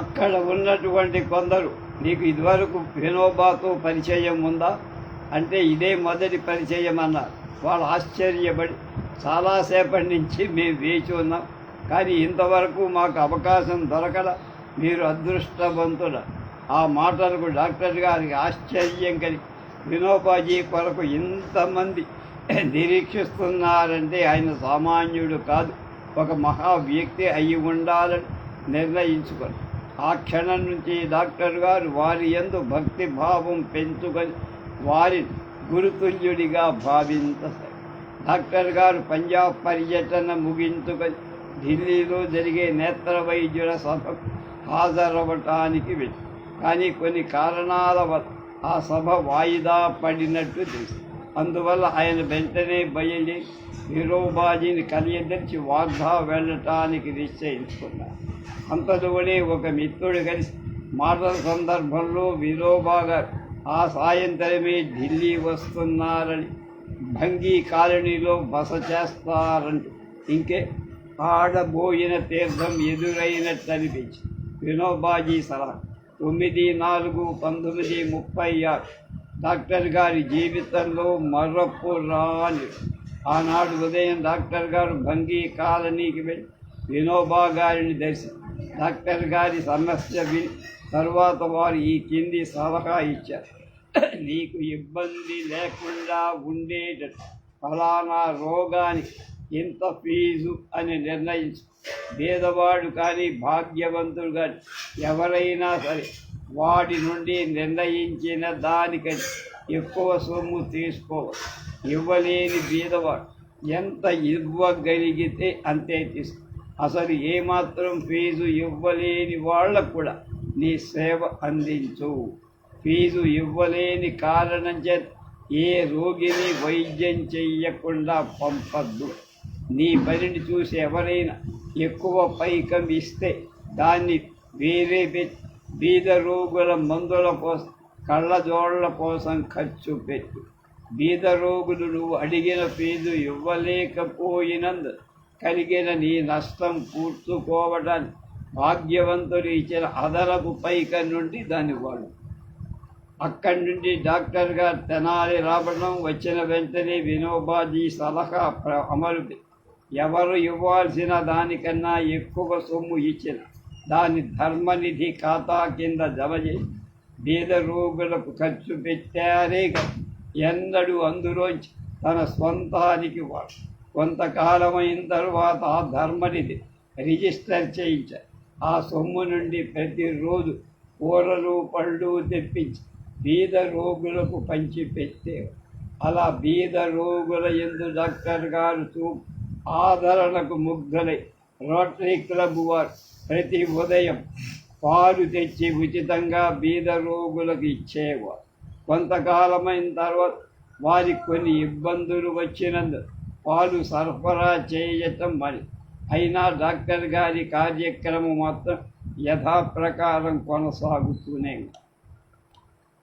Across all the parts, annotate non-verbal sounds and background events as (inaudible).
అక్కడ ఉన్నటువంటి కొందరు నీకు ఇదివరకు వినోబాతో పరిచయం ఉందా? అంటే ఇదే మొదటి పరిచయం అన్నారు. వాళ్ళు ఆశ్చర్యపడి చాలాసేపటి నుంచి మేము వేచి ఉన్నాం కానీ ఇంతవరకు మాకు అవకాశం దొరకల మీరు అదృష్టవంతుల. ఆ మాటలకు డాక్టర్ గారికి ఆశ్చర్యం కలిగి వినోబాజీ కొరకు ఇంతమంది నిరీక్షిస్తున్నారంటే ఆయన సామాన్యుడు కాదు ఒక మహా వ్యక్తి అయి ఉండాలని నిర్ణయించుకొని ఆ క్షణం నుంచి డాక్టర్ గారు వారి ఎందు భక్తి భావం పెంచుకొని వారి గురుతుల్యుడిగా భావించసారు డాక్టర్ గారు పంజాబ్ పర్యటన ముగించుకొని ఢిల్లీలో జరిగే నేత్ర వైద్యుల సభకు హాజరవటానికి వెళ్ళి కానీ కొన్ని కారణాల వల్ల ఆ సభ వాయిదా పడినట్టు తెలుసు. అందువల్ల ఆయన వెంటనే బయలుదేరి విరోబాజీని కలియదర్చి వార్ధా వెళ్ళటానికి నిశ్చయించుకున్నారు. అంతలోనే ఒక మిత్రుడు కలిసి మాటల సందర్భంలో విరోబా ఆ సాయంత్రమే ఢిల్లీ వస్తున్నారని భంగీ కాలనీలో బస చేస్తారంటూ. ఇంకే ఆడబోయిన తీర్థం ఎదురైనట్టు అనిపించి వినోబాజీ సలహా తొమ్మిది నాలుగు పంతొమ్మిది ముప్పై ఆరు. డాక్టర్ గారి జీవితంలో మరపు రాని ఆనాడు ఉదయం డాక్టర్ గారు భంగీ కాలనీకి వెళ్ళి వినోబా గారిని దర్శి డాక్టర్ గారి సమస్య విని తర్వాత వారు ఈ కింది సలహా ఇచ్చారు. నీకు ఇబ్బంది లేకుండా ఉండేటట్టు ఫలానా రోగానికి ఇంత ఫీజు అని నిర్ణయించు. పేదవాడు కానీ భాగ్యవంతుడు కానీ ఎవరైనా సరే వాడి నుండి నిర్ణయించిన దానికంటే ఎక్కువ సొమ్ము తీసుకోవాలి. ఇవ్వలేని బీదవాడు ఎంత ఇవ్వగలిగితే అంతే తీసుకో. అసలు ఏమాత్రం ఫీజు ఇవ్వలేని వాళ్ళకు కూడా నీ సేవ అందించు. ఫీజు ఇవ్వలేని కారణం చేత ఏ రోగిని వైద్యం చెయ్యకుండా పంపద్దు. నీ పనిని చూసి ఎవరైనా ఎక్కువ పైకం ఇస్తే దాన్ని వేరే బీద రోగుల మందుల కోసం కళ్ళజోళ్ళ కోసం ఖర్చు పెట్టు. బీద రోగులు నువ్వు అడిగిన ఫీజు ఇవ్వలేకపోయినందు కలిగిన నీ నష్టం పూడ్చుకోవడానికి భాగ్యవంతులు ఇచ్చిన అదనపు పైక నుండి దాన్ని వాడు అక్కడి నుండి డాక్టర్ గారు తెనాలి రావడం వచ్చిన వెంటనే వినోబాజీ సలహా అమలు ఎవరు ఇవ్వాల్సిన దానికన్నా ఎక్కువ సొమ్ము ఇచ్చిన దాన్ని ధర్మనిధి ఖాతా కింద జమ చేసి బీద రోగులకు ఖర్చు పెట్టారే ఎన్నడూ అందులోంచి తన స్వంతానికి వాడు. కొంతకాలమైన తర్వాత ఆ ధర్మనిధి రిజిస్టర్ చేయించ ఆ సొమ్ము నుండి ప్రతిరోజు కూరలు పళ్ళు తెప్పించి బీద రోగులకు పంచి అలా బీద రోగుల ఎందు డాక్టర్ గారు చూ ఆదరణకు ముగ్ధులై రోటరీ క్లబ్ వారు ప్రతి ఉదయం పాలు తెచ్చి ఉచితంగా బీద రోగులకు ఇచ్చేవారు. కొంతకాలమైన తర్వాత వారికి కొన్ని ఇబ్బందులు వచ్చినందు పాలు సరఫరా చేయటం మరి. అయినా డాక్టర్ గారి కార్యక్రమం మాత్రం యథాప్రకారం కొనసాగుతూనే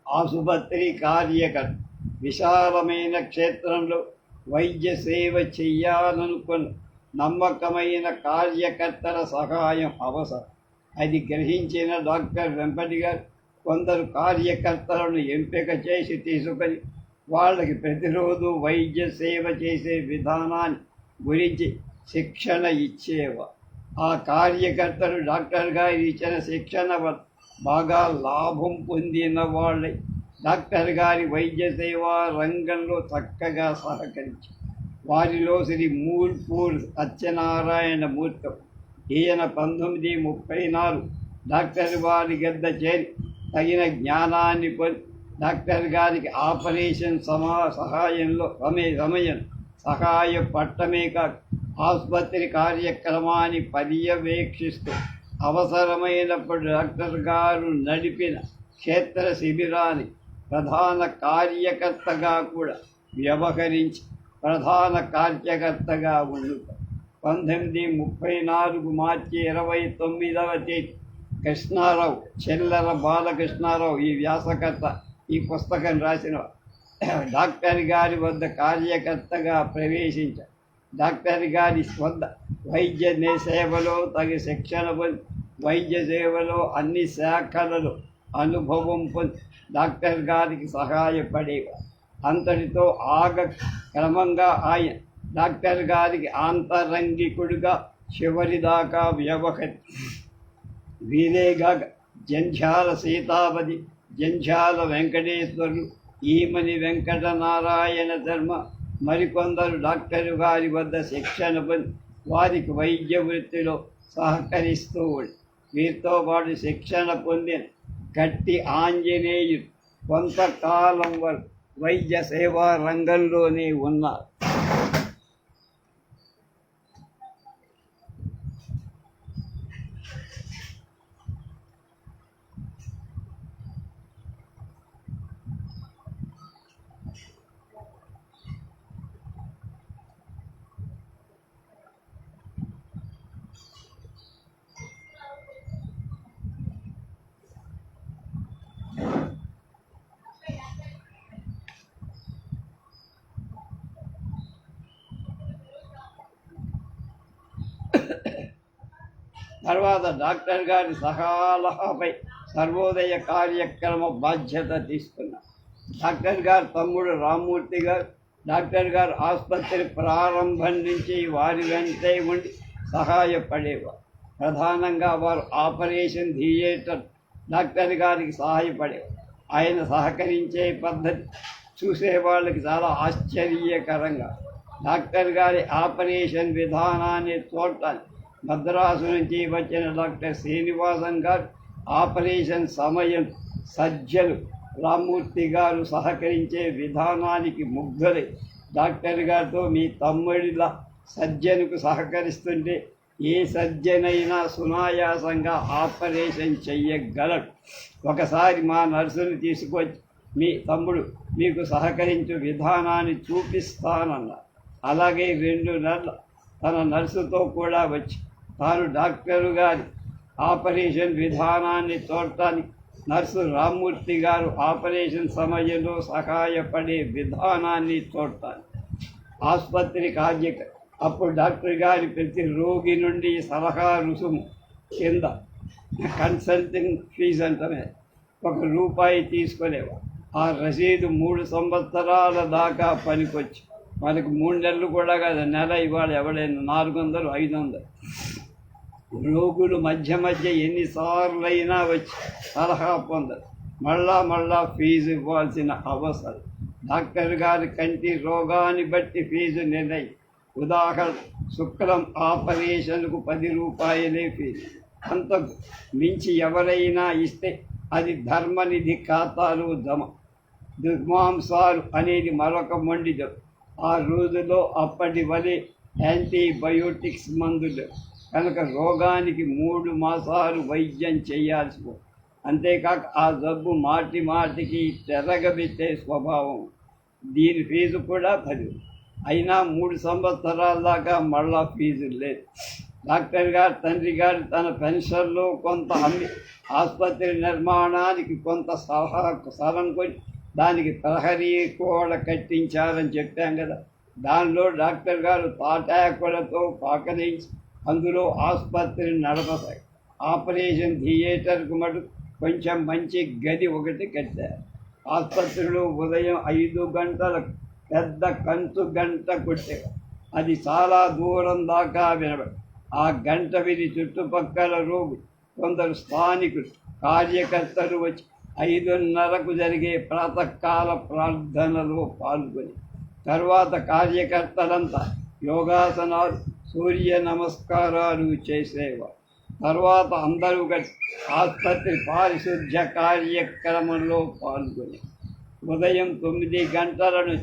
ఆసుపత్రి కార్యకర్త విశాలమైన క్షేత్రంలో వైద్య సేవ చెయ్యాలనుకున్న నమ్మకమైన కార్యకర్తల సహాయం అవసరం. అది గ్రహించిన డాక్టర్ వెంపటి గారు కొందరు కార్యకర్తలను ఎంపిక చేసి తీసుకొని వాళ్ళకి ప్రతిరోజు వైద్య సేవ చేసే విధానాన్ని గురించి శిక్షణ ఇచ్చేవా. ఆ కార్యకర్తలు డాక్టర్ గారు ఇచ్చిన శిక్షణ బాగా లాభం పొందిన వాళ్ళే. డాక్టర్ గారి వైద్య సేవా రంగంలో చక్కగా సహకరించి వారిలో శ్రీ మూల్పూర్ సత్యనారాయణ మూర్తం ఈయన పంతొమ్మిది ముప్పై నాలుగు డాక్టర్ వారి గద్ద చేరి తగిన జ్ఞానాన్ని పొంది డాక్టర్ గారికి ఆపరేషన్ సమా సహాయంలో రమే సమయం సహాయ పట్టమే కాదు ఆసుపత్రి కార్యక్రమాన్ని పర్యవేక్షిస్తూ అవసరమైనప్పుడు డాక్టర్ గారు నడిపిన క్షేత్ర శిబిరాన్ని ప్రధాన కార్యకర్తగా కూడా వ్యవహరించి ప్రధాన కార్యకర్తగా ఉండుతారు పంతొమ్మిది ముప్పై నాలుగు మార్చి ఇరవై తొమ్మిదవ తేదీ కృష్ణారావు చెల్లెల బాలకృష్ణారావు ఈ వ్యాసకర్త ఈ పుస్తకం రాసిన డాక్టర్ గారి వద్ద కార్యకర్తగా ప్రవేశించారు డాక్టర్ గారి వద్ద వైద్య సేవలో తగి శిక్షణ పొంది వైద్య సేవలో అన్ని శాఖలలో అనుభవం పొంది డాక్టర్ గారికి సహాయపడేవారు అంతటితో ఆగ క్రమంగా ఆయన డాక్టర్ గారికి ఆంతరంగికుడిగా చివరిదాకా వ్యవహరి వీరేగా జంఝాల సీతాపతి జంఝాల వెంకటేశ్వరులు ఈమని వెంకటనారాయణ ధర్మ మరికొందరు డాక్టరు గారి వద్ద శిక్షణ పొంది వారికి వైద్య వృత్తిలో సహకరిస్తూ ఉంది వీరితో పాటు శిక్షణ పొందిన గట్టి ఆంజనేయుడు కొంతకాలం వరకు వైద్య సేవా రంగంలోనే ఉన్నారు. తర్వాత డాక్టర్ గారి సహాలపై సర్వోదయ కార్యక్రమ బాధ్యత తీసుకున్నారు డాక్టర్ గారు తమ్ముడు రామ్మూర్తి గారు డాక్టర్ గారు ఆసుపత్రి ప్రారంభం నుంచి వారి వెంటే ఉండి సహాయపడేవారు. ప్రధానంగా వారు ఆపరేషన్ థియేటర్ డాక్టర్ గారికి సహాయపడేవారు. ఆయన సహకరించే పద్ధతి చూసే వాళ్ళకి చాలా ఆశ్చర్యకరంగా. డాక్టర్ గారి ఆపరేషన్ విధానాన్ని చూడటానికి మద్రాసు నుంచి వచ్చిన డాక్టర్ శ్రీనివాసన్ గారు ఆపరేషన్ సమయం సజ్జలు రామ్మూర్తి గారు సహకరించే విధానానికి ముగ్ధులై డాక్టర్ గారితో మీ తమ్ముడిలా సజ్జనుకు సహకరిస్తుంటే ఏ సజ్జనైనా సునాయాసంగా ఆపరేషన్ చెయ్యగలడు. ఒకసారి మా నర్సును తీసుకొచ్చి మీ తమ్ముడు మీకు సహకరించు విధానాన్ని చూపిస్తానన్నారు. అలాగే రెండు నెలల తన నర్సుతో కూడా వచ్చి తాను డాక్టరు గారి. ఆపరేషన్ విధానాన్ని చూడటానికి నర్సు రామ్మూర్తి గారు ఆపరేషన్ సమయంలో సహాయపడే విధానాన్ని చూడటానికి ఆసుపత్రి కార్య అప్పుడు డాక్టర్ గారి ప్రతి రోగి నుండి సలహా రుసుము కింద కన్సల్టింగ్ ఫీజు అంటమే ఒక రూపాయి తీసుకునేవారు ఆ రసీదు మూడు సంవత్సరాల దాకా పనికొచ్చి మనకు మూడు నెలలు కూడా కదా నెల ఇవాళ ఎవడైనా నాలుగు వందలు ఐదు వందలు. రోగులు మధ్య మధ్య ఎన్నిసార్లైనా వచ్చి సలహా పొందరు. మళ్ళా మళ్ళా ఫీజు ఇవ్వాల్సిన అవసరం. డాక్టర్ గారి కంటి రోగాన్ని బట్టి ఫీజు నిర్ణయం. ఉదాహరణ శుక్లం ఆపరేషన్కు పది రూపాయలే ఫీజు. అంతకు మించి ఎవరైనా ఇస్తే అది ధర్మనిధి ఖాతాలో జమ. దుర్మాంసాలు అనేది మరొక మొండి ఆ రోజులో అప్పటి వలె యాంటీబయోటిక్స్ మందులు కనుక రోగానికి మూడు మాసాలు వైద్యం చేయాల్సి అంతేకాక ఆ జబ్బు మాటి మాటికి తెరగబెట్టే స్వభావం. దీని ఫీజు కూడా పది. అయినా మూడు సంవత్సరాల దాకా మళ్ళా ఫీజు లేదు. డాక్టర్ గారు తండ్రి గారు తన పెన్షన్లో కొంత అమ్మి ఆసుపత్రి నిర్మాణానికి కొంత సలహా సలం కొని దానికి ప్రహరీ కూడా కట్టించారని చెప్పాం కదా. దానిలో డాక్టర్ గారు తాటాకులతో పాకరించి అందులో ఆసుపత్రి నడప ఆపరేషన్ థియేటర్కు మటు కొంచెం మంచి గది ఒకటి కట్టారు. ఆసుపత్రిలో ఉదయం ఐదు గంటలకు పెద్ద కంచు గంట కొట్టేవారు. అది చాలా దూరం దాకా వినబడి ఆ గంట విని చుట్టుపక్కల రోగులు కొందరు స్థానికులు కార్యకర్తలు వచ్చి ఐదున్నరకు జరిగే ప్రాతకాల ప్రార్థనలో పాల్గొని తర్వాత కార్యకర్తలంతా యోగాసనాలు సూర్య నమస్కారాలు చేసేవారు. తర్వాత అందరూ ఆసుపత్రి పారిశుద్ధ్య కార్యక్రమంలో పాల్గొని ఉదయం తొమ్మిది గంటలను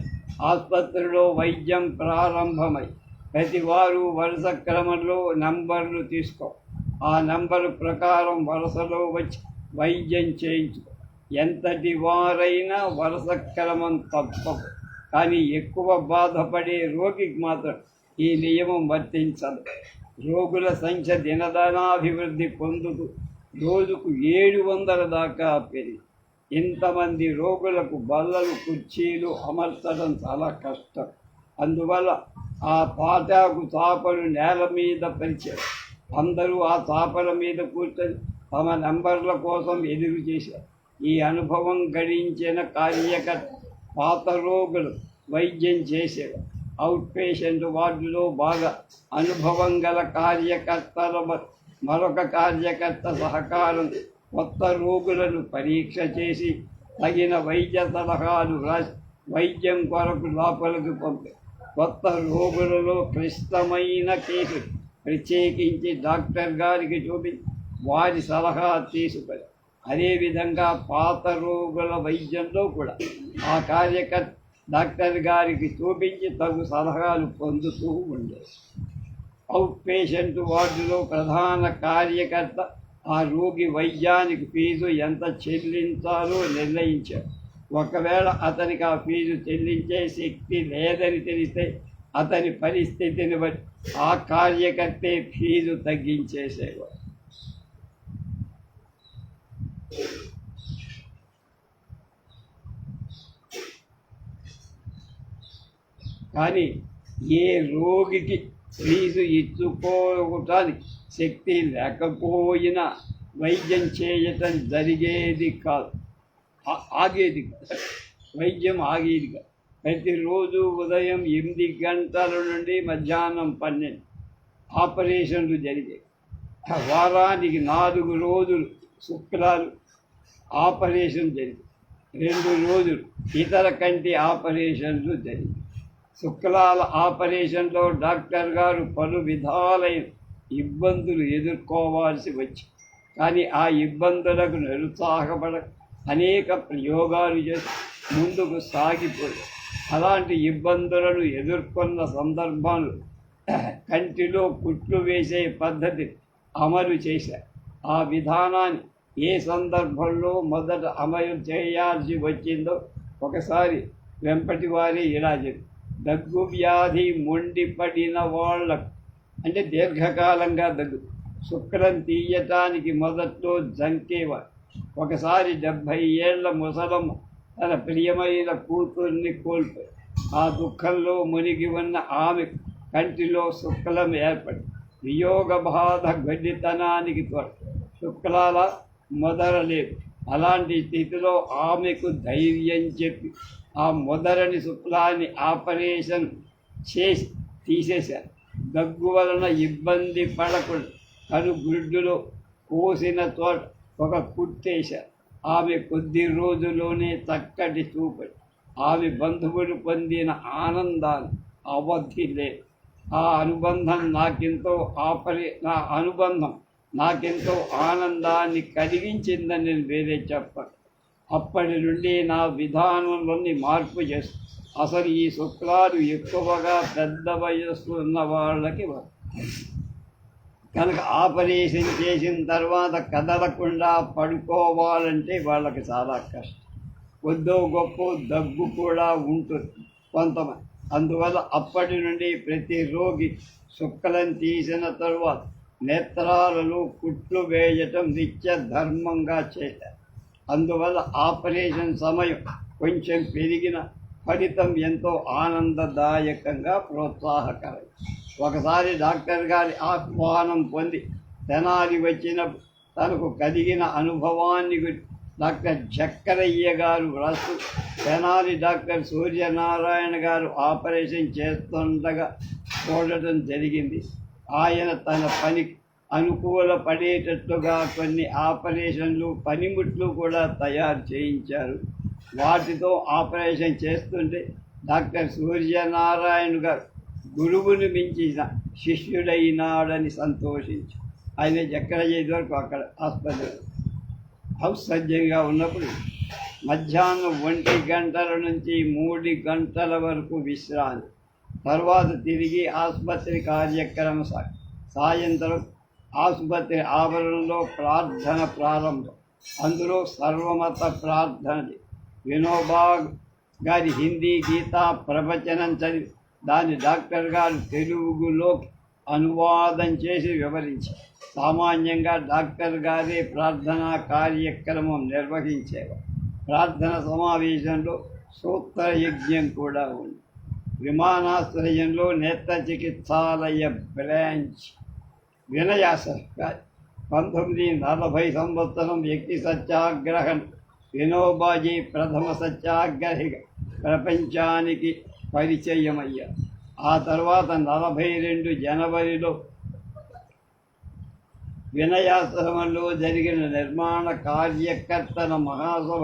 ఆసుపత్రిలో వైద్యం ప్రారంభమై ప్రతి వారు వరుస క్రమంలో నంబర్లు తీసుకో ఆ నంబరు ప్రకారం వరుసలో వచ్చి వైద్యం చేయించుకో. ఎంతటి వారైనా వరుస క్రమం తప్పకు కానీ ఎక్కువ బాధపడే రోగికి మాత్రం ఈ నియమం వర్తించదు. రోగుల సంఖ్య దినదనాభివృద్ధి పొందుతూ రోజుకు ఏడు వందల దాకా పెరిగి ఇంతమంది రోగులకు బల్లలు కుర్చీలు అమర్చడం చాలా కష్టం. అందువల్ల ఆ పాటాకు చాపలు నేల మీద పరిచారు. అందరూ ఆ చాపల మీద కూర్చొని తమ నంబర్ల కోసం ఎదురు చేశారు. ఈ అనుభవం గడించిన కార్యకర్త పాత రోగులు వైద్యం చేసేవారు. అవుట్ పేషెంట్ వార్డులో బాగా అనుభవం గల కార్యకర్తల మ- మరొక కార్యకర్త సహకారం కొత్త రోగులను పరీక్ష చేసి తగిన వైద్య సలహాలు రాసి వైద్యం కొరకు లోపలికి పంపి కొత్త రోగులలో క్లిష్టమైన కేసులు ప్రత్యేకించి డాక్టర్ గారికి చూపి వారి సలహా తీసుకొని అదేవిధంగా పాత రోగుల వైద్యంలో కూడా ఆ కార్యకర్త డాక్టర్ గారికి చూపించి తగు సలహాలు పొందుతూ ఉండేది అవుట్ పేషెంట్ వార్డులో ప్రధాన కార్యకర్త ఆ రోగి వైద్యానికి ఫీజు ఎంత చెల్లించాలో నిర్ణయించారు ఒకవేళ అతనికి ఆ ఫీజు చెల్లించే శక్తి లేదని తెలిస్తే అతని పరిస్థితిని బట్టి ఆ కార్యకర్తే ఫీజు తగ్గించేసేవారు కానీ ఏ రోగికి ఫీజు ఇచ్చుకోవటానికి శక్తి లేకపోయినా వైద్యం చేయటం జరిగేది కాదు. ఆగేది కాదు. వైద్యం ఆగేది కాదు. ప్రతిరోజు ఉదయం ఎనిమిది గంటల నుండి మధ్యాహ్నం పన్నెండు ఆపరేషన్లు జరిగాయి. వారానికి నాలుగు రోజులు శుక్రాలు ఆపరేషన్ జరిగింది. రెండు రోజులు ఇతర కంటి ఆపరేషన్లు జరిగాయి శుక్లాల ఆపరేషన్లో డాక్టర్ గారు పలు విధాలైన ఇబ్బందులు ఎదుర్కోవాల్సి వచ్చి కానీ ఆ ఇబ్బందులకు నిరుత్సాహపడ అనేక ప్రయోగాలు చేసి ముందుకు సాగిపోయి అలాంటి ఇబ్బందులను ఎదుర్కొన్న సందర్భాలు (clears throat) కంటిలో కుట్లు వేసే పద్ధతి అమలు చేశారు ఆ విధానాన్ని ఏ సందర్భంలో మొదట అమలు చేయాల్సి వచ్చిందో ఒకసారి వెంపటి వారి ఇలా చెప్పారు దగ్గు వ్యాధి మొండిపడిన వాళ్ళకు అంటే దీర్ఘకాలంగా దగ్గు. శుక్రం తీయటానికి మొదట్లో జంకేవారు ఒకసారి డెబ్భై ఏళ్ళ ముసలమ్మ తన ప్రియమైన కూతుర్ని కోల్పోయి ఆ దుఃఖంలో మునిగి ఉన్న ఆమె కంటిలో శుక్లం ఏర్పడి. వియోగ బాధ గడ్డితనానికి తోడు శుక్లాల మొదలలేదు. అలాంటి స్థితిలో ఆమెకు ధైర్యం చెప్పి ఆ మొదలని శుక్లాన్ని ఆపరేషన్ చేసి తీసేశారు. దగ్గు వలన ఇబ్బంది పడకుండా కను గుడ్డులో కోసిన తోట ఒక కుట్టేశారు. ఆమె కొద్ది రోజుల్లోనే చక్కటి చూపడి ఆమె బంధువులు పొందిన ఆనందాలు అవధి లేదు ఆ అనుబంధం నాకెంతో ఆపరి నా అనుబంధం నాకెంతో ఆనందాన్ని కలిగించిందని నేను వేరే చెప్పను. అప్పటి నుండి నా విధానంలోని మార్పు చేస్తుంది అసలు ఈ శుక్లాలు ఎక్కువగా పెద్ద వయస్సు ఉన్న వాళ్ళకి కనుక ఆపరేషన్ చేసిన తర్వాత కదలకుండా పడుకోవాలంటే వాళ్ళకి చాలా కష్టం. కొద్దో గొప్ప దగ్గు కూడా ఉంటుంది కొంతమంది అందువల్ల అప్పటి నుండి ప్రతి రోగి శుక్లం తీసిన తరువాత నేత్రాలలో కుట్లు వేయటం నిత్య ధర్మంగా చేశారు అందువల్ల ఆపరేషన్ సమయం కొంచెం పెరిగిన ఫలితం ఎంతో ఆనందదాయకంగా ప్రోత్సాహకరం. ఒకసారి డాక్టర్ గారి ఆహ్వానం పొంది తెనాలి వచ్చినప్పుడు తనకు కలిగిన అనుభవాన్ని డాక్టర్ చక్కరయ్య గారు వ్రాస్తూ తెనాలి డాక్టర్ సూర్యనారాయణ గారు ఆపరేషన్ చేస్తుండగా చూడటం జరిగింది. ఆయన తన పని అనుకూలపడేటట్లుగా కొన్ని ఆపరేషన్లు పనిముట్లు కూడా తయారు చేయించారు. వాటితో ఆపరేషన్ చేస్తుంటే డాక్టర్ సూర్యనారాయణ గారు గురువుని మించిన శిష్యుడైనాడని సంతోషించి. ఆయన ఎక్కడ వరకు అక్కడ ఆసుపత్రి హౌస్ సజ్జంగా ఉన్నప్పుడు మధ్యాహ్నం ఒంటి గంటల నుంచి మూడు గంటల వరకు విశ్రాంతి. తర్వాత తిరిగి ఆసుపత్రి కార్యక్రమం సాయంత్రం ఆసుపత్రి ఆవరణలో ప్రార్థన ప్రారంభం. అందులో సర్వమత ప్రార్థన వినోబా గారి హిందీ గీత ప్రవచనం చదివి దాన్ని డాక్టర్ గారు తెలుగులో అనువాదం చేసి వివరించారు. సామాన్యంగా డాక్టర్ గారి ప్రార్థనా కార్యక్రమం నిర్వహించేవారు. ప్రార్థన సమావేశంలో సూత్ర యజ్ఞం కూడా ఉంది. విమానాశ్రయంలో నేత్ర చికిత్సాలయ బ్రాంచ్ వినయాస పంతొమ్మిది నలభై సంవత్సరం వ్యక్తి సత్యాగ్రహం వినోబాజీ ప్రథమ సత్యాగ్రహిగా ప్రపంచానికి పరిచయమయ్యా ఆ తర్వాత నలభై రెండు జనవరిలో వినయాశ్రమంలో జరిగిన నిర్మాణ కార్యకర్తల మహాసభ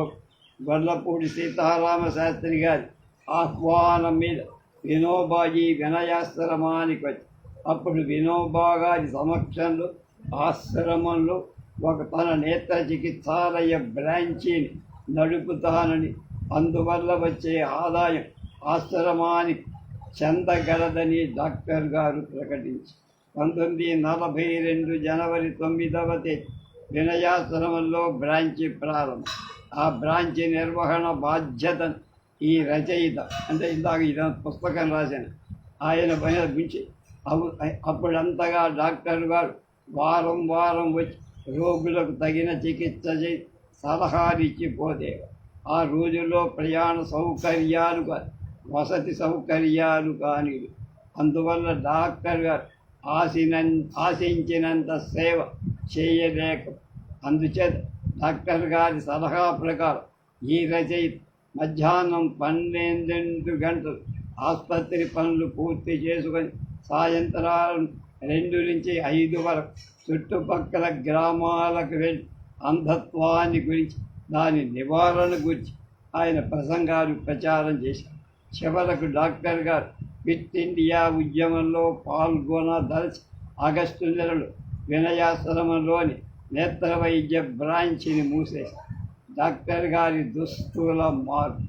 గొల్లపూడి సీతారామ శాస్త్రి గారి ఆహ్వానం మీద వినోబాజీ వినయాశ్రమానికి వచ్చి అప్పుడు వినోబాగాది సమక్షంలో ఆశ్రమంలో ఒక తన నేత్ర చికిత్సాలయ బ్రాంచీని నడుపుతానని అందువల్ల వచ్చే ఆదాయం ఆశ్రమానికి చెందగలదని డాక్టర్ గారు ప్రకటించి పంతొమ్మిది నలభై రెండు జనవరి తొమ్మిదవ తేదీ వినయాశ్రమంలో బ్రాంచి ప్రారంభం. ఆ బ్రాంచి నిర్వహణ బాధ్యతను ఈ రచయిత అంటే ఇందాక ఇది పుస్తకం రాశాను ఆయన పైన గురించి అప్పుడంతగా డాక్టర్ గారు వారం వారం వచ్చి రోగులకు తగిన చికిత్స చేసి సలహాలు ఇచ్చిపోతే ఆ రోజుల్లో ప్రయాణ సౌకర్యాలు వసతి సౌకర్యాలు కానీ అందువల్ల డాక్టర్ గారు ఆశిన ఆశించినంత సేవ చేయలేక అందుచేత డాక్టర్ గారి సలహా ప్రకారం ఈ రచయిత మధ్యాహ్నం పన్నెండు గంటలు ఆసుపత్రి పనులు పూర్తి చేసుకొని సాయంత్రం రెండు నుంచి ఐదు వరకు చుట్టుపక్కల గ్రామాలకు వెళ్ళి అంధత్వాన్ని గురించి దాని నివారణ గురించి ఆయన ప్రసంగాలు ప్రచారం చేశారు. చివరకు డాక్టర్ గారు ఫిట్ ఇండియా ఉద్యమంలో పాల్గొనదలిచి ఆగస్టు నెలలో వినయాశ్రమంలోని నేత్ర వైద్య బ్రాంచిని మూసేశారు. డాక్టర్ గారి దుస్తుల మార్పు.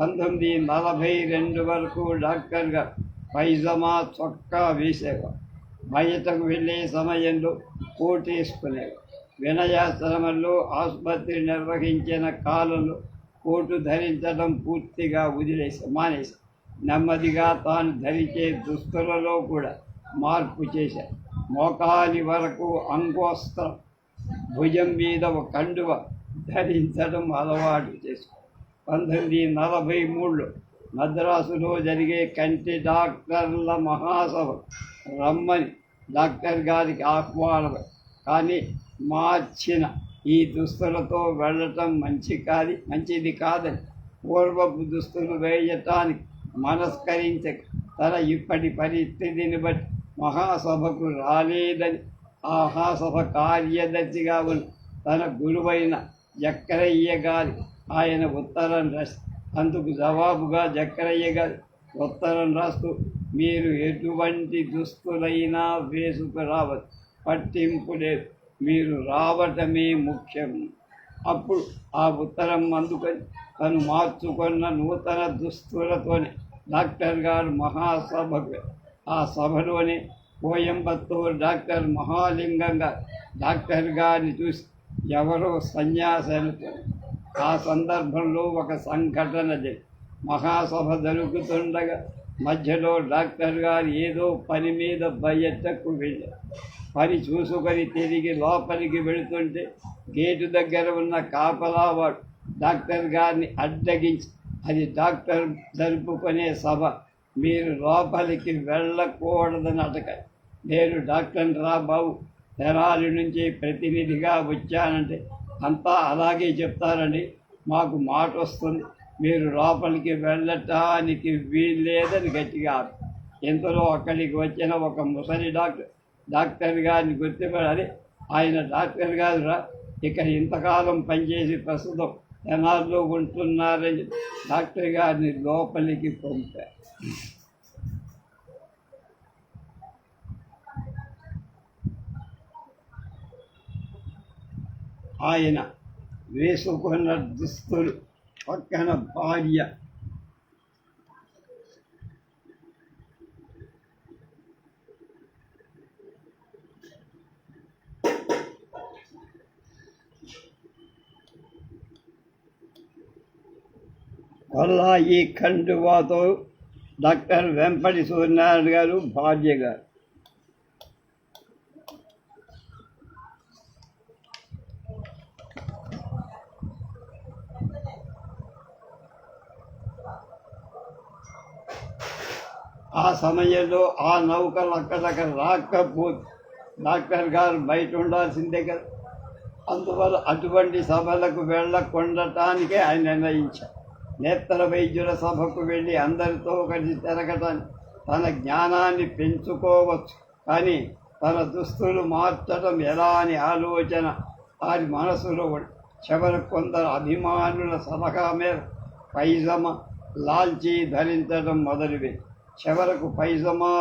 పంతొమ్మిది నలభై రెండు వరకు డాక్టర్ గారు పైజమా చొక్కా వేసేవారు బయటకు వెళ్ళే సమయంలో కోటేసుకునేవారు వినయాశ్రమంలో ఆసుపత్రి నిర్వహించిన కాలంలో కోటు ధరించడం పూర్తిగా వదిలేసి మానేసి నెమ్మదిగా తాను ధరించే దుస్తులలో కూడా మార్పు చేశారు మోకాలి వరకు అంగోస్త్రం భుజం మీద ఒక కండువ ధరించడం అలవాటు చేసుకో పంతొమ్మిది నలభై మూడులో మద్రాసులో జరిగే కంటి డాక్టర్ల మహాసభ రమ్మని డాక్టర్ గారికి ఆహ్వానం కానీ మార్చిన ఈ దుస్తులతో వెళ్ళటం మంచి కాదు మంచిది కాదని పూర్వపు దుస్తులు వేయటానికి మనస్కరించక తన ఇప్పటి పరిస్థితిని బట్టి మహాసభకు రాలేదని మహాసభ కార్యదర్శిగా ఉన్న తన గురువైన జక్కరయ్య గారి ఆయన ఉత్తరం రాసి అందుకు జవాబుగా జక్కరయ్య గారు ఉత్తరం రాస్తూ మీరు ఎటువంటి దుస్తులైనా వేసుకురావచ్చు పట్టింపు లేదు. మీరు రావటమే ముఖ్యం. అప్పుడు ఆ ఉత్తరం అందుకని తను మార్చుకున్న నూతన దుస్తులతోనే డాక్టర్ గారు మహాసభకు ఆ సభలోనే కోయంబత్తూరు డాక్టర్ మహాలింగంగా డాక్టర్ గారిని చూసి ఎవరో సన్యాసనుతో ఆ సందర్భంలో ఒక సంఘటనది మహాసభ జరుగుతుండగా మధ్యలో డాక్టర్ గారు ఏదో పని మీద బయటకు వెళ్ళారు పని చూసుకొని తిరిగి లోపలికి వెళుతుంటే గేటు దగ్గర ఉన్న కాపలావాడు డాక్టర్ గారిని అడ్డగించి అది డాక్టర్ జరుపుకునే సభ మీరు లోపలికి వెళ్ళకూడదని అటక నేను డాక్టర్ రాబాబు తెరాలి నుంచి ప్రతినిధిగా వచ్చానంటే అంతా అలాగే చెప్తారండి మాకు మాట వస్తుంది. మీరు లోపలికి వెళ్ళటానికి వీల్లేదని గట్టిగా ఎంతలో ఇంతలో అక్కడికి వచ్చిన ఒక ముసలి డాక్టర్ డాక్టర్ గారిని గుర్తుపడాలి. ఆయన డాక్టర్ గారురా ఇక్కడ ఇంతకాలం పనిచేసి ప్రస్తుతం తెనాల్లో ఉంటున్నారని డాక్టర్ గారిని లోపలికి పంపారు. ఆయన వేసుకున్న దుస్తులు పక్కన భార్య. వల్ల ఈ ఖండువాతో డాక్టర్ వెంపటి సూర్యనారాయణ గారు భార్య గారు ఆ సమయంలో ఆ నౌకలు అక్కడక్కడ రాకపోతే డాక్టర్ గారు బయట ఉండాల్సిందే కదా. అందువల్ల అటువంటి సభలకు వెళ్ళకుండటానికే ఆయన నిర్ణయించారు. నేత్ర వైద్యుల సభకు వెళ్ళి అందరితో కలిసి తిరగటానికి తన జ్ఞానాన్ని పెంచుకోవచ్చు. కానీ తన దుస్తులు మార్చడం ఎలా అని ఆలోచన వారి మనసులో చివరి కొందరు అభిమానుల సలహా మేర పైజమ లాల్చీ ధరించడం మొదలుపెట్టి చివరకు పైజమా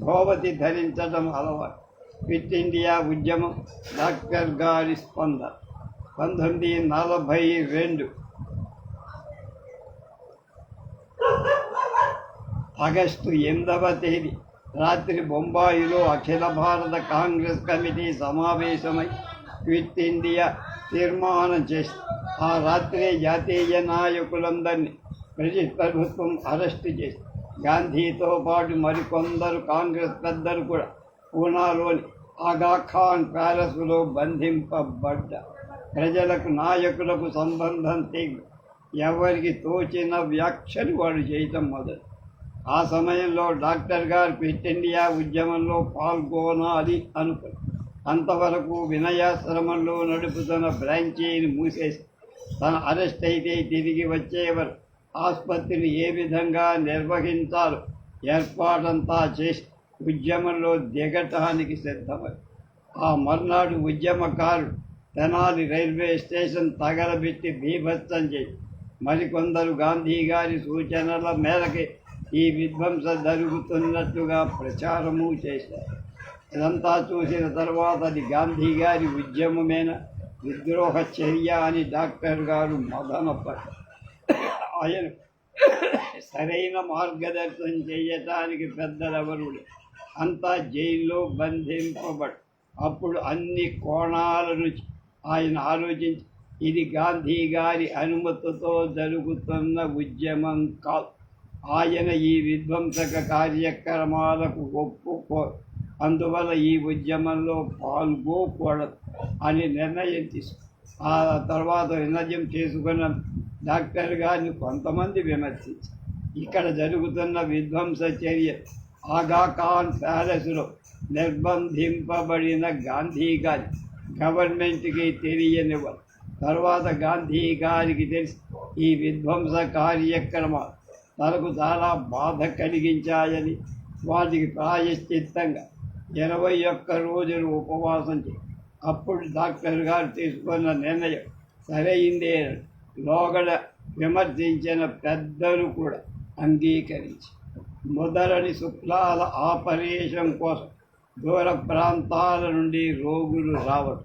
ధోవతి ధరించడం అలవాటు. ఫిట్ ఇండియా ఉద్యమం డాక్టర్ గారి స్పందన పంతొమ్మిది నలభై రెండు. ఆగస్టు ఎనిమిదవ తేదీ. రాత్రి బొంబాయిలో అఖిల భారత కాంగ్రెస్ కమిటీ సమావేశమై క్విట్ ఇండియా తీర్మానం చేసి ఆ రాత్రే జాతీయ నాయకులందరినీ బ్రిటిష్ ప్రభుత్వం అరెస్టు చేసి గాంధీతో పాటు మరికొందరు కాంగ్రెస్ పెద్దలు కూడా పూనాలోని ఆగాఖాన్ ప్యాలెస్లో బంధింపబడ్డ ప్రజలకు నాయకులకు సంబంధం తెగి ఎవరికి తోచిన వ్యాఖ్యలు వాడు చేయటం మొదలు. ఆ సమయంలో డాక్టర్ గారు క్విట్ ఇండియా ఉద్యమంలో పాల్గొనాలి అనుకుని అంతవరకు వినయాశ్రమంలో నడుపుతున్న బ్రాంచీని మూసేసి తన అరెస్ట్ అయితే తిరిగి వచ్చేవారు ఆసుపత్రిని ఏ విధంగా నిర్వహించాలో ఏర్పాటంతా చేసి ఉద్యమంలో దిగటానికి సిద్ధమై ఆ మర్నాడు ఉద్యమకారుడు తెనాలి రైల్వే స్టేషన్ తగలబెట్టి బీభత్సం చేసి మరికొందరు గాంధీ గారి సూచనల మేరకి ఈ విధ్వంస జరుగుతున్నట్టుగా ప్రచారము చేశారు. ఇదంతా చూసిన తర్వాత అది గాంధీ గారి ఉద్యమమైన? విద్రోహ చర్య అని డాక్టర్ గారు మదనపడ్డారు. ఆయన సరైన మార్గదర్శనం చేయటానికి పెద్దలెవరుడు? అంతా జైల్లో బంధింపబడు. అప్పుడు అన్ని కోణాల నుంచి ఆయన ఆలోచించి ఇది గాంధీ గారి అనుమతితో జరుగుతున్న ఉద్యమం కాదు. ఆయన ఈ విధ్వంసక కార్యక్రమాలకు ఒప్పుకో అందువల్ల ఈ ఉద్యమంలో పాల్గొకూడదు అని నిర్ణయం తీసుకు ఆ తర్వాత నిర్ణయం చేసుకున్న డాక్టర్ గారిని కొంతమంది విమర్శించారు. ఇక్కడ జరుగుతున్న విధ్వంస చర్య ఆగాఖాన్ ప్యాలెస్లో నిర్బంధింపబడిన గాంధీ గారి గవర్నమెంట్కి తెలియనివ్వరు తర్వాత గాంధీ గారికి తెలిసి ఈ విధ్వంస కార్యక్రమాలు తనకు చాలా బాధ కలిగించాయని వాటికి ప్రాయశ్చిత్తంగా ఇరవై ఒక్క రోజులు ఉపవాసం చేయి అప్పుడు డాక్టర్ గారు తీసుకున్న నిర్ణయం సరైందే లోగడ విమర్శించిన పెద్దలు కూడా అంగీకరించి మొదలని శుక్లాల ఆపరేషన్ కోసం దూర ప్రాంతాల నుండి రోగులు రావడం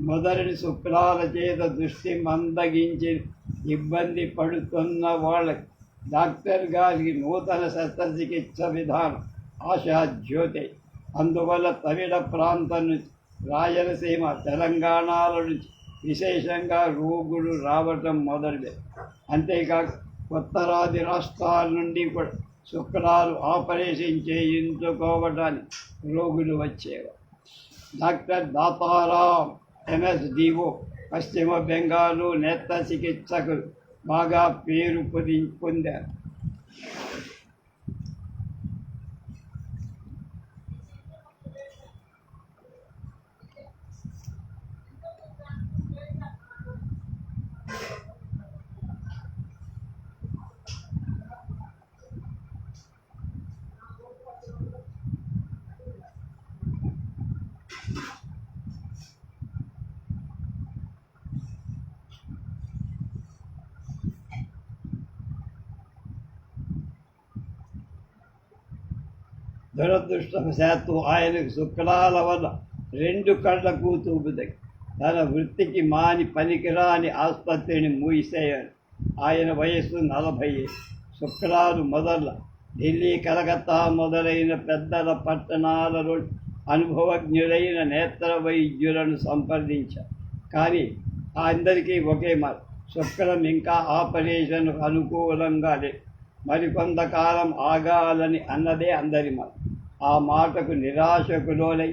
మొదలని శుక్లాల చేత దృష్టి మందగించి ఇబ్బంది పడుతున్న వాళ్ళకి డాక్టర్ గారికి నూతన శస్త్రచికిత్స విధానం ఆశాజ్యోతి. అందువల్ల తమిళ ప్రాంతం నుంచి రాయలసీమ తెలంగాణల నుంచి విశేషంగా రోగులు రావటం మొదలుపెట్టారు అంతేకాక ఉత్తరాది రాష్ట్రాల నుండి కూడా శుక్రాలు ఆపరేషన్ చేయించుకోవడానికి రోగులు వచ్చేవారు డాక్టర్ దాతారాం ఎంఎస్డిఓ పశ్చిమ బెంగాలు నేత్ర చికిత్సకులు బాగా పేరు పొంది పొందారు. దురదృష్టవశాత్తు ఆయనకు శుక్లాల వల్ల రెండు కళ్ళకు తూపుతాయి తన వృత్తికి మాని పనికిరాని ఆసుపత్రిని మూసేయారు ఆయన వయస్సు నలభై శుక్లాలు మొదల ఢిల్లీ కలకత్తా మొదలైన పెద్దల పట్టణాలలో అనుభవజ్ఞులైన నేత్ర వైద్యులను సంప్రదించారు. కానీ అందరికీ ఒకే మాట. శుక్లం ఇంకా ఆపరేషన్ అనుకూలంగా లేదు. మరికొంతకాలం ఆగాలని అన్నదే అందరి మాట. ఆ మాటకు నిరాశకు లోనై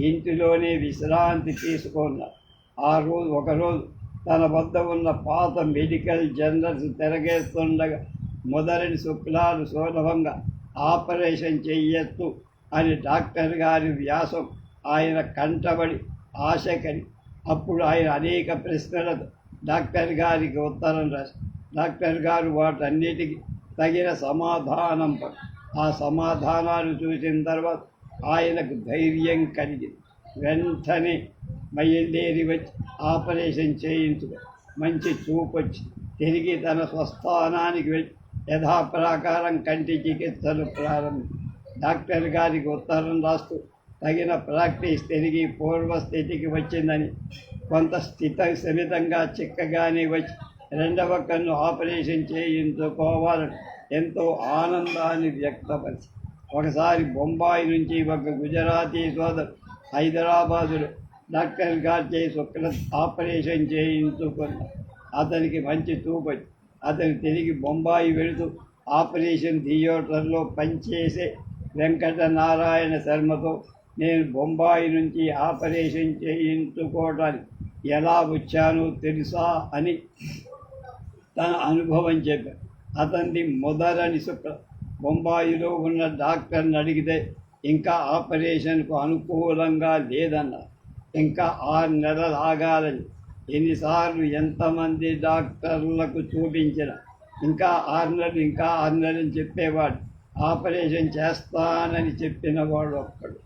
ఇంటిలోనే విశ్రాంతి తీసుకున్నారు ఆ రోజు ఒకరోజు తన వద్ద ఉన్న పాత మెడికల్ జర్నల్స్ తిరగేస్తుండగా మొదలని శుక్లాలు సులభంగా ఆపరేషన్ చెయ్యొచ్చు అని డాక్టర్ గారి వ్యాసం ఆయన కంటబడి ఆశకని. అప్పుడు ఆయన అనేక ప్రశ్నలతో డాక్టర్ గారికి ఉత్తరం రాసి డాక్టర్ గారు వాటన్నిటికీ తగిన సమాధానం ఆ సమాధానాలు చూసిన తర్వాత ఆయనకు ధైర్యం కలిగింది వెంటనే బయలుదేరి వచ్చి ఆపరేషన్ చేయించుకో మంచి చూపు వచ్చి తిరిగి తన స్వస్థానానికి వెళ్ళి యథాప్రాకారం కంటి చికిత్సలు ప్రారంభం. డాక్టర్ గారికి ఉత్తరం రాస్తూ తగిన ప్రాక్టీస్ తిరిగి పూర్వస్థితికి వచ్చిందని కొంత స్థిత సమితంగా చిక్కగానే వచ్చి రెండవ కన్ను ఆపరేషన్ చేయించుకోవాలని ఎంతో ఆనందాన్ని వ్యక్తపరిచి ఒకసారి బొంబాయి నుంచి ఒక గుజరాతీ సోదరు హైదరాబాదులో డాక్టర్ గారి శుక్ల ఆపరేషన్ చేయించుకున్న అతనికి మంచి చూపొచ్చి అతను తిరిగి బొంబాయి వెళుతూ ఆపరేషన్ థియేటర్లో పనిచేసే వెంకటనారాయణ శర్మతో నేను బొంబాయి నుంచి ఆపరేషన్ చేయించుకోవడానికి ఎలా వచ్చానో తెలుసా అని తన అనుభవం చెప్పారు అతన్ని మొదలని శుక్ర బొంబాయిలో ఉన్న డాక్టర్ని అడిగితే ఇంకా ఆపరేషన్కు అనుకూలంగా లేదన్నారు ఇంకా ఆరు నెలలు ఆగాలని. ఎన్నిసార్లు ఎంతమంది డాక్టర్లకు చూపించిన ఇంకా ఆరు నెలలు ఇంకా ఆరు నెలలు చెప్పేవాడు. ఆపరేషన్ చేస్తానని చెప్పిన వాడు ఒక్కడు.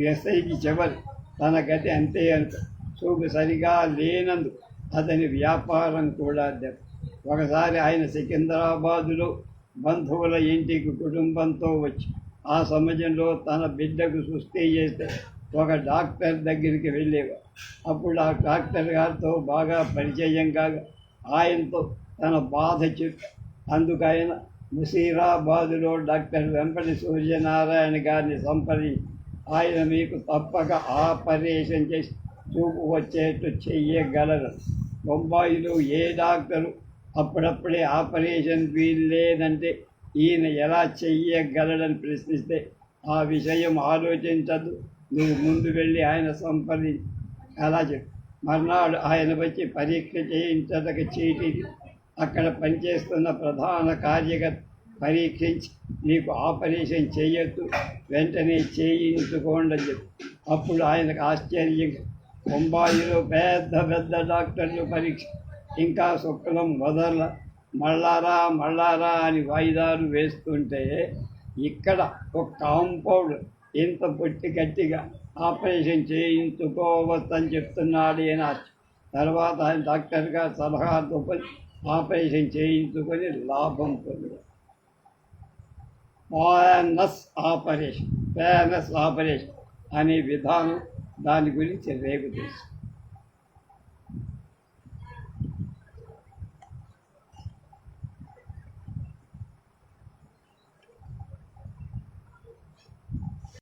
ఎస్ఐకి చివరి తన గతి అంతే అనుకో. చూపు సరిగా లేనందుకు అతని వ్యాపారం కూడా దెబ్బ ఒకసారి ఆయన సికింద్రాబాదులో బంధువుల ఇంటికి కుటుంబంతో వచ్చి ఆ సమయంలో తన బిడ్డకు సుస్థి చేస్తే ఒక డాక్టర్ దగ్గరికి వెళ్ళేవారు. అప్పుడు ఆ డాక్టర్ గారితో బాగా పరిచయం కాగా ఆయనతో తన బాధ చెప్పి అందుకు ఆయన ముసీరాబాదులో డాక్టర్ వెంపటి సూర్యనారాయణ గారిని సంప్రదించి ఆయన మీకు తప్పక ఆపరేషన్ చేసి చూపు వచ్చేట్టు చెయ్యగలరు. బొంబాయిలో ఏ డాక్టరు అప్పుడప్పుడే ఆపరేషన్ వీలు లేదంటే ఈయన ఎలా చెయ్యగలడని ప్రశ్నిస్తే ఆ విషయం ఆలోచించదు. నువ్వు ముందు వెళ్ళి ఆయన సంప్రదించి అలా చెప్పు. మర్నాడు ఆయన వచ్చి పరీక్ష చేయించదక చీటీ అక్కడ పనిచేస్తున్న ప్రధాన కార్యకర్త పరీక్షించి నీకు ఆపరేషన్ చేయొద్దు వెంటనే చేయించుకోండి అని చెప్పి. అప్పుడు ఆయనకు ఆశ్చర్యంగా బొంబాయిలో పెద్ద పెద్ద డాక్టర్లు పరీక్ష ఇంకా శుక్లం వదల మళ్ళారా మళ్ళారా అని వాయిదాలు వేస్తుంటే ఇక్కడ ఒక కాంపౌండ్ ఇంత పొట్టి గట్టిగా ఆపరేషన్ చేయించుకోవచ్చని చెప్తున్నాడు ఈయన. తర్వాత ఆయన డాక్టర్ గారు సలహాతో పని ఆపరేషన్ చేయించుకొని లాభం పొందారు. ఫానస్ ఆపరేషన్ ఫానస్ ఆపరేషన్ అనే విధానం దాని గురించి రేపు తెలుసు